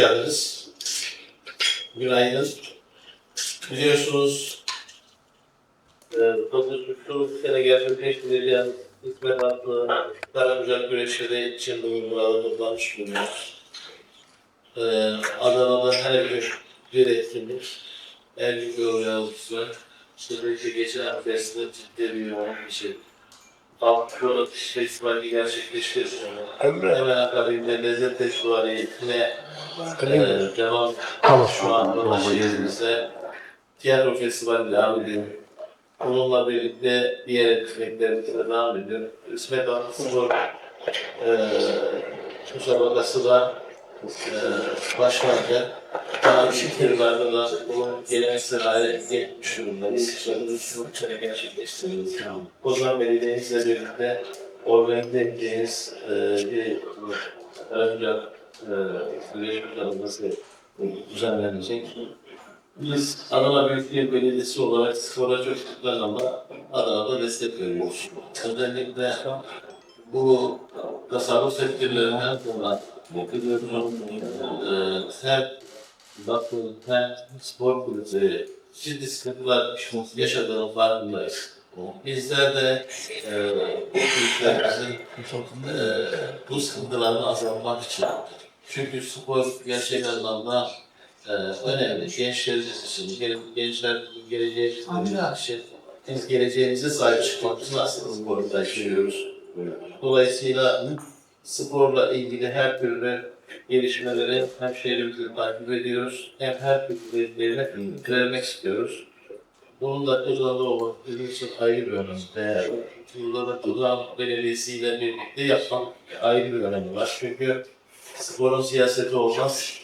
Hoş. Günaydın. Biliyorsunuz e, şu sene gerçekleştirilen hizmet adlı Karabücel güreşleri için uygulamalar toplanmış bulunuyoruz. E, Adana'da her gün bir etkinlik, her gün bir organizasyon. Sürekli geçen haftasında ciddi bir yoğun bir şey. Halk Çoğu Festivali gerçekleştirdi. Hemen akabinde lezzet festivali yine e, devam şu anda şehrimizde tiyatro festivali devam ediyor. Onunla birlikte diğer etkinliklerimiz de devam ediyor. İsmet Hanım Spor e, müsabakası da e, başlarken daha bir yıllarda da bu geleneksel hale gelmiş durumdayız. Bu sene gerçekleştiriyoruz. O zaman belediyenizle birlikte organize edeceğiniz e, bir önce e, güreş planlaması düzenlenecek. Biz Adana Büyükşehir Belediyesi olarak spora çok anlamda Adana'da destek veriyoruz. Özellikle bu tasarruf sektörlerinden sonra bakıyoruz. Ee, hem bakın hem spor kulüpleri ciddi sıkıntılar yaşadığının farkındayız. Bizler de e, bu kulüplerimizin e, bu sıkıntılarını azaltmak için çünkü spor gerçek anlamda e, önemli. Gençlerimiz için, gen- gençler geleceği için biz geleceğimize sahip çıkmak için aslında sporu taşıyoruz. Dolayısıyla sporla ilgili her türlü gelişmeleri hem şehrimizde takip ediyoruz hem her türlü verilerine vermek istiyoruz. Bunun da Kızılan'da olan bizim için ayrı bir önemi. Değer. Burada Kızılan Belediyesi ile birlikte yapmak ayrı bir önemi var. Çünkü sporun siyaseti olmaz.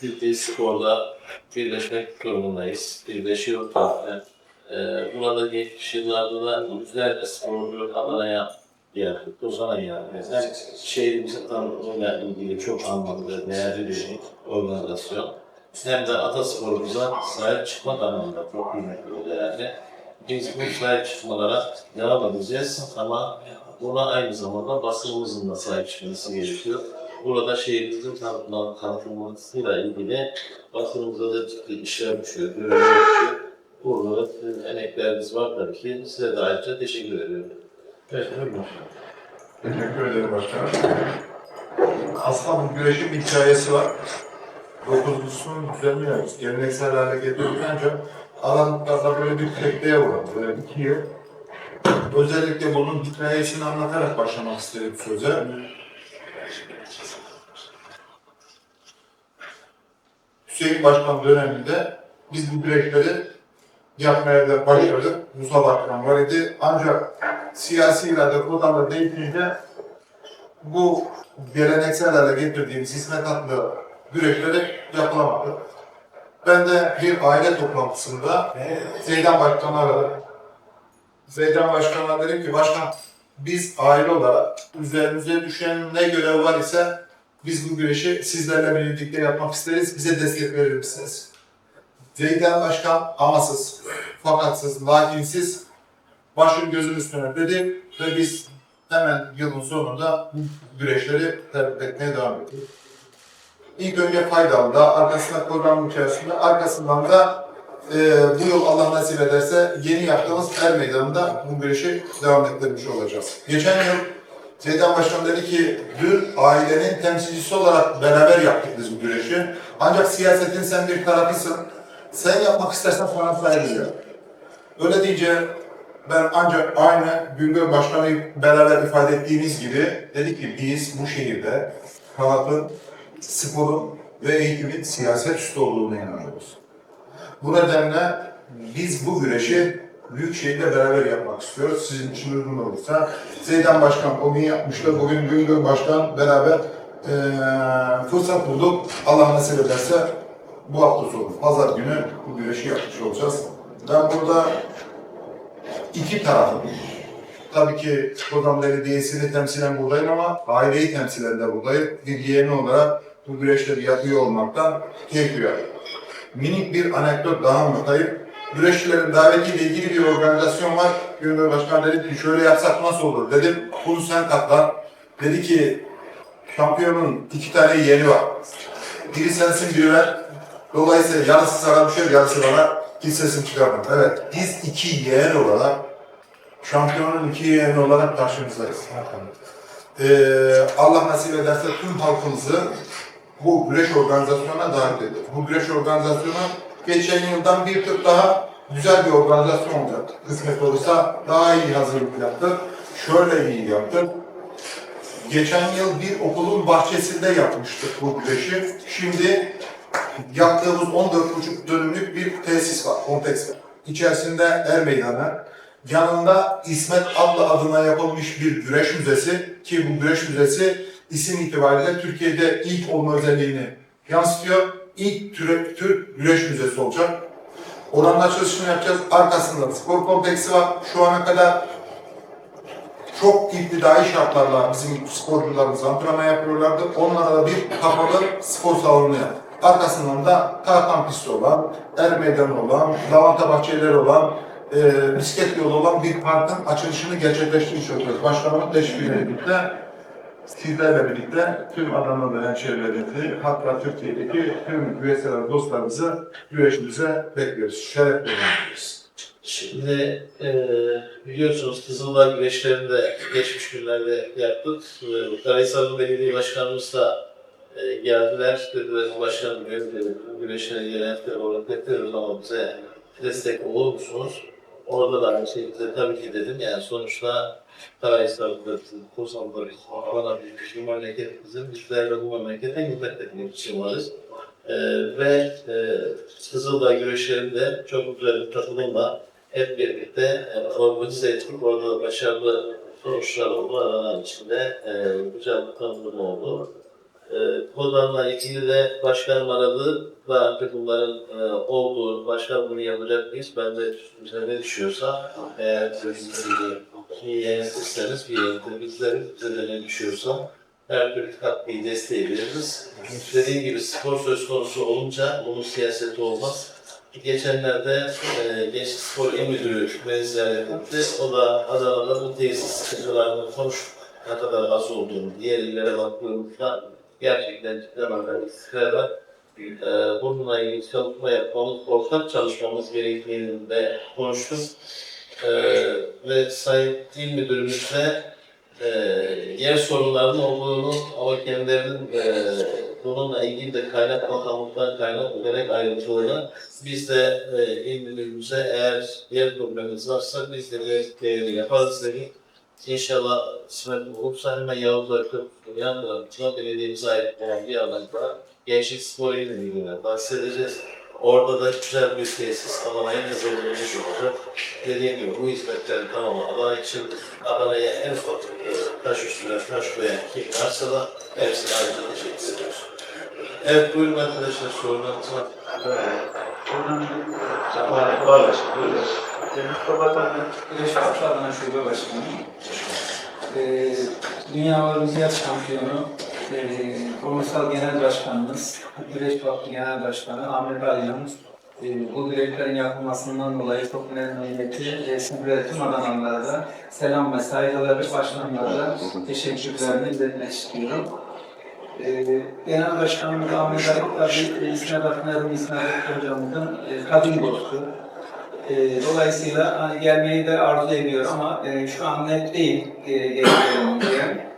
Türkiye sporla birleşmek durumundayız. Birleşiyor zaten. Ee, burada geçmiş yıllarda da yüzlerce sporcu Adana'ya geldik. Ozan'a geldik. Hem şehrimizin tanıtımıyla ilgili çok anlamlı, değerli bir organizasyon. Hem de atasporumuza sahip çıkmak anlamında çok kıymetli bir değerli. Biz bu sahip çıkmalara devam edeceğiz ama buna aynı zamanda basınımızın da sahip çıkması gerekiyor. Burada şehrimizin tanıtılmasıyla ilgili basınımıza da ciddi işler düşüyor, görevler düşüyor. Burada emekleriniz var tabii ki. Size de ayrıca teşekkür ediyorum. Buyurun. Teşekkür ederim başkanım. Aslında bu güreşin bir hikayesi var. Dokuzlusunu düzenliyoruz. Geleneksel hale getiriyoruz ancak alanlarda böyle bir tekneye uğradı. Böyle iki yıl. Özellikle bunun hikayesini anlatarak başlamak istedim söze. Hüseyin Başkan döneminde biz bu güreşleri yapmaya da başladık. Musa Başkan var idi. Ancak siyasi irade konularda değişince bu geleneksel hale getirdiğimiz hizmet adlı güreşleri yapılamadı. Ben de bir aile toplantısında Zeydan Başkan'ı aradım. Zeydan Başkan'a dedim ki başkan biz aile olarak üzerimize düşen ne görev var ise biz bu güreşi sizlerle birlikte yapmak isteriz. Bize destek verir misiniz? Zeydan Başkan amasız, fakatsız, lakinsiz başım gözüm üstüne dedi ve biz hemen yılın sonunda bu güreşleri tertip etmeye devam ettik. İlk önce faydalı arkasında programın içerisinde, arkasından da e, bu yıl Allah nasip ederse yeni yaptığımız er meydanında bu güreşi devam ettirmiş olacağız. Geçen yıl Zeydan Başkan dedi ki dün ailenin temsilcisi olarak beraber yaptık biz bu güreşi. Ancak siyasetin sen bir tarafısın. Sen yapmak istersen sana saygı Öyle deyince ben ancak aynı Güngör Başkan'ı beraber ifade ettiğimiz gibi dedik ki biz bu şehirde sanatın, sporun ve eğitimin siyaset üstü olduğunu inanıyoruz. Bu nedenle biz bu güreşi Büyükşehir'le beraber yapmak istiyoruz. Sizin için uygun olursa. Zeydan Başkan o gün yapmıştı. Bugün Güngör Başkan beraber eee fırsat bulduk. Allah nasip ederse bu hafta sonu, pazar günü bu güreşi yapmış olacağız. Ben burada iki tarafım. Tabii ki Kodam Belediyesi'ni temsilen buradayım ama aileyi temsilen de buradayım. Bir yeğeni olarak bu güreşleri yapıyor olmaktan keyif duyuyorum. Minik bir anekdot daha anlatayım. Güreşçilerin davetiyle ilgili bir organizasyon var. Gündür Başkan dedi ki şöyle yapsak nasıl olur dedim. Bunu sen katlan. Dedi ki şampiyonun iki tane yeğeni var. biri sensin biri ben. Dolayısıyla yarısı sana düşer, yarısı bana. Hiç sesim çıkarmam. Evet, biz iki yeğen olarak, şampiyonun iki yeğeni olarak karşınızdayız. Ee, Allah nasip ederse tüm halkımızı bu güreş organizasyonuna dahil ediyor. Bu güreş organizasyonu geçen yıldan bir tık daha güzel bir organizasyon olacak. Kısmet olursa daha iyi hazırlık yaptık. Şöyle iyi yaptık. Geçen yıl bir okulun bahçesinde yapmıştık bu güreşi. Şimdi yaptığımız 14,5 dönümlük bir tesis var, kompleks var. İçerisinde er meydanı, yanında İsmet Atlı adına yapılmış bir güreş müzesi ki bu güreş müzesi isim itibariyle Türkiye'de ilk olma özelliğini yansıtıyor. İlk türe, Türk güreş müzesi olacak. Oranın açılışını yapacağız. Arkasında da spor kompleksi var. Şu ana kadar çok iptidai şartlarla bizim sporcularımız antrenman yapıyorlardı. Onlara da bir kapalı spor salonu yaptık. Arkasından da tartan pisti olan, er meydanı olan, lavanta bahçeleri olan, e, bisiklet yolu olan bir parkın açılışını gerçekleştirmiş olacağız. Başkanımın teşvikiyle birlikte, sizlerle birlikte tüm Adana ve hemşehrilerimizi, hatta Türkiye'deki tüm güreşsever dostlarımızı güreşimize bekliyoruz. Şeref bekliyoruz. Şimdi e, biliyorsunuz Kızıldağ güreşlerini de geçmiş günlerde yaptık. E, Karahisarlı Belediye Başkanımız da e, geldiler. Dediler başkanım güreşleri, güreşleri yönetleri olarak bekliyoruz ama bize destek olur musunuz? Orada da aynı şeyi bize tabii ki dedim. Yani sonuçta Karahisar'da, Kuzan'da bana bir bir memleket bizim. Bizler de bu memlekete hizmet etmek için varız. E, ve e, Kızıldağ güreşlerinde çok güzel bir katılımla hep birlikte e, organize ettik. Orada da başarılı sonuçlar oldu. Aralar içinde e, güzel bir tanıtım oldu. Kozan'la ilgili de başkanım aradı ve artık bunların e, olduğu, başkan bunu yapacak mıyız? Ben de üstümüze ne düşüyorsa, eğer bir yeğenirseniz, bir yeğeninde bizlerin bize ne düşüyorsa her türlü katkıyı desteği veririz. Dediğim gibi spor söz konusu olunca bunun siyaseti olmaz. Geçenlerde e, Gençlik Spor İl Müdürü beni. O da Adana'da bu tesis sıkıntılarını konuştuk. Ne kadar az olduğunu, diğer illere baktığımızda gerçekten cidden anlamda istikrarlar. E, bununla ilgili çalışma yapmamız, ortak çalışmamız gerektiğini de konuştuk. E, ve Sayın İl Müdürümüzle e, yer sorunlarının olduğunu ama kendilerinin e, bununla ilgili de kaynak bakanlıktan kaynak olarak ayrıntılarını biz de e, il müdürümüze eğer yer problemimiz varsa biz de bir yaparız dedik. İnşallah kısmet olursa hemen Yavuz Akıp yan tarafına belediyemize ait olan bir alanda gençlik sporu ile ilgili bahsedeceğiz. Orada da güzel bir tesis Adana'ya hazırlanmış olacak. Dediğim gibi bu hizmetlerin tamamı Adana için Adana'ya en ufak e, taş üstüne taş koyan kim varsa da hepsine ayrıca ediyoruz. Evet buyurun arkadaşlar sorularınız var. Buradan başkanım, buyurun. Mustafa Tanrı, Güreş Kapçı Adana Şube Başkanı. Ee, Dünya Olimpiyat Şampiyonu, e, Kurumsal Genel Başkanımız, Güreş Vakfı Genel Başkanı Ahmet Alya'mız e, bu güreşlerin yapılmasından dolayı çok memnuniyeti ve sizlere tüm Adanalılara da selam ve saygıları başkanlara teşekkürlerini iletmek istiyorum. Ee, Genel Başkanımız Ahmet tabii İsmet Akınar'ın İsmet hocamızın e, kadın dostu. E, dolayısıyla hani gelmeyi de arzu ediyor ama e, şu an net değil e, diye.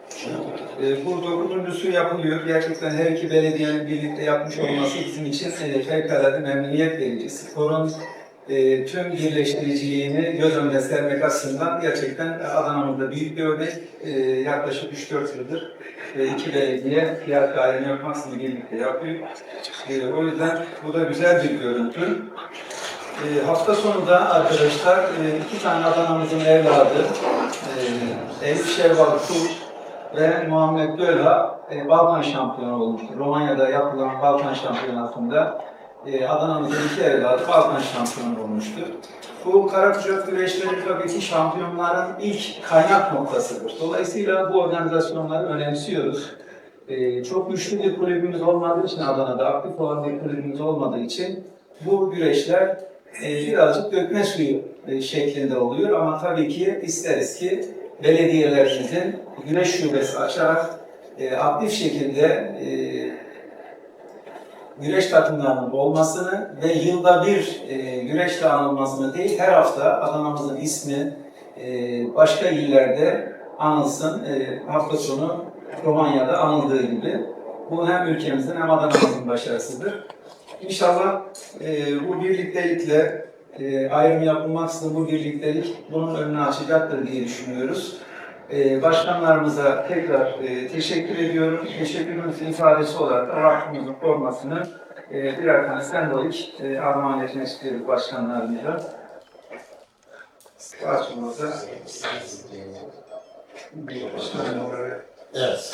E, bu dokuzuncusu yapılıyor. Gerçekten her iki belediyenin birlikte yapmış olması bizim için e, fevkalade memnuniyet verici. Sporun e, tüm birleştiriciliğini göz önüne sermek açısından gerçekten Adana'mızda büyük bir örnek. E, yaklaşık 3-4 yıldır e, iki belediye fiyat daireni yapmasını birlikte yapıyor. E, o yüzden bu da güzel bir görüntü. E, hafta sonu da arkadaşlar e, iki tane Adana'mızın evladı e, Elif Şevval Tur ve Muhammed Göla e, Balkan şampiyonu olmuştur. Romanya'da yapılan Balkan şampiyonasında e, Adana'mızın iki evladı Balkan şampiyonu olmuştur. Bu Karakücak güreşleri tabii ki şampiyonların ilk kaynak noktasıdır. Dolayısıyla bu organizasyonları önemsiyoruz. E, çok güçlü bir kulübümüz olmadığı için Adana'da aktif olan bir kulübümüz olmadığı için bu güreşler birazcık dökme suyu e, şeklinde oluyor ama tabii ki isteriz ki güreş takımlarının olmasını ve yılda bir e, güreşle anılmasını değil, her hafta Adana'mızın ismi e, başka illerde anılsın. E, hafta sonu Romanya'da anıldığı gibi. Bu hem ülkemizin hem Adana'mızın başarısıdır. İnşallah e, bu birliktelikle e, ayrım yapılmaksızın bu birliktelik bunun önünü açacaktır diye düşünüyoruz. E, başkanlarımıza tekrar e, teşekkür ediyorum. Teşekkürümüzün ifadesi olarak da vakfımızın formasını e, birer tane sembolik e, armağan etmek istiyoruz başkanlarımıza. Evet. Evet.